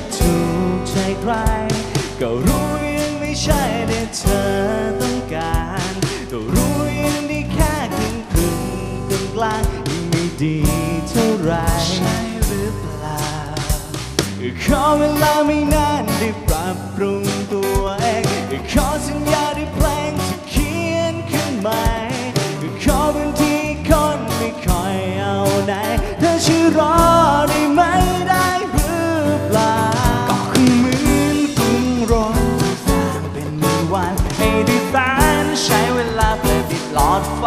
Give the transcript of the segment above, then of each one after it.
กใจใครก็รู้ยังไม่ใช่ที่เธอต้องการก็รู้ยังได้แค่ครึ่งครึ่งกลางยังไม่ดี ขอเวลาไม่นานได้ปรับปรุงตัวเองขอสัญญาได้เพลงที่เขียนขึ้นใหม่ขอบางทีคนไม่คอยเอาไหนเธอช่วยรอได้ไหมได้หรือเปล่าก็คงเหมือนกรุงรนสร้างเป็นหนึ่งวันให้ได้ฝันใช้เวลาเพื่อติดหลอดไฟ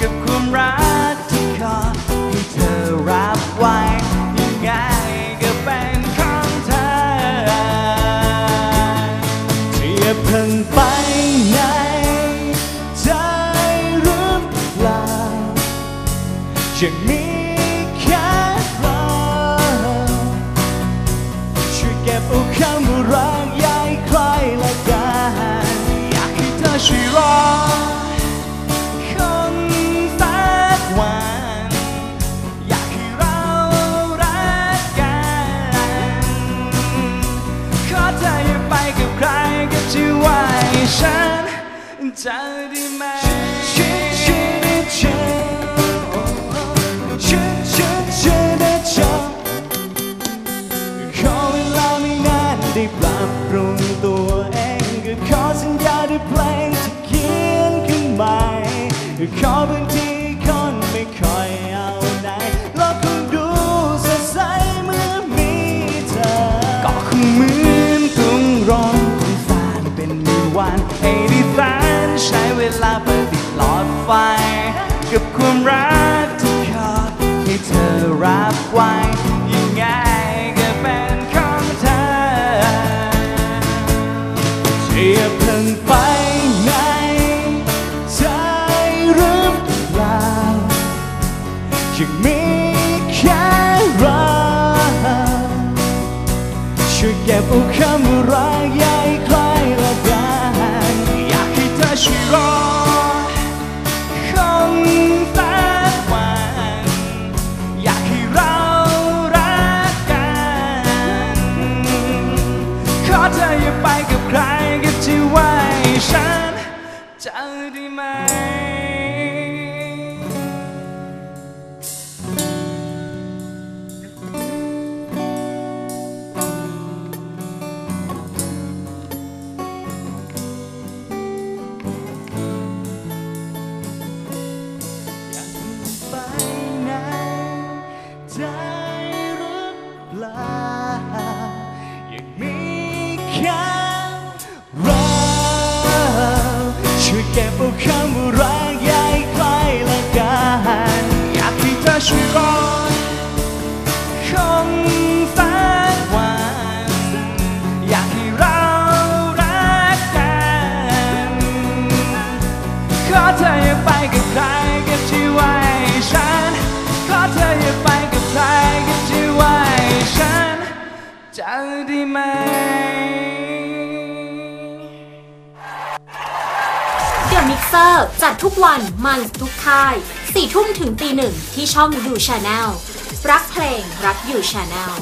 กับความรักที่ขอใยังมีแค่เราช่วยเก็บเอาคำว่ารักยายใครละกันอยากให้เธอช่วยรอคนสักวัน อยากให้เรารักกัน ขอเธออย่าไปกับใครก็จะไว้ฉันจะได้ไหม เพลงที่เขียนขึ้นใหม่ขอบางทีคนไม่ค่อยเอาไหนโลกคงดูสดใสเมื่อมีเธอ ก็คงเหมือนกรุงร้อนคงสางเป็นหนึ่งวันให้ด้ฝันใช้เวลาประดิษฐ์หลอดไฟ กับความรักที่ขอให้เธอรับไว้ มีแค่เราช่วยเก็บอาคำว่ารักอยายใครละกันอยากให้เธอช่วยรอคงสักวันอยากให้เรารักกันขอเธออย่าไปกับใครก็จะไว้ฉันจะได้ไหม ใจหรือเปล่ายังมีแค่เราช่วยเก็บเอาคำว่ารักอยายใครละกัน อยากให้เธอช่วยรอก จได้ไหม เดี๋ยวมิกเซอร์จัดทุกวันมันทุกค่ายสี่ทุ่มถึงตีหนึ่งที่ช่องดูชาแนลรักเพลงรักอยู่ชาแนล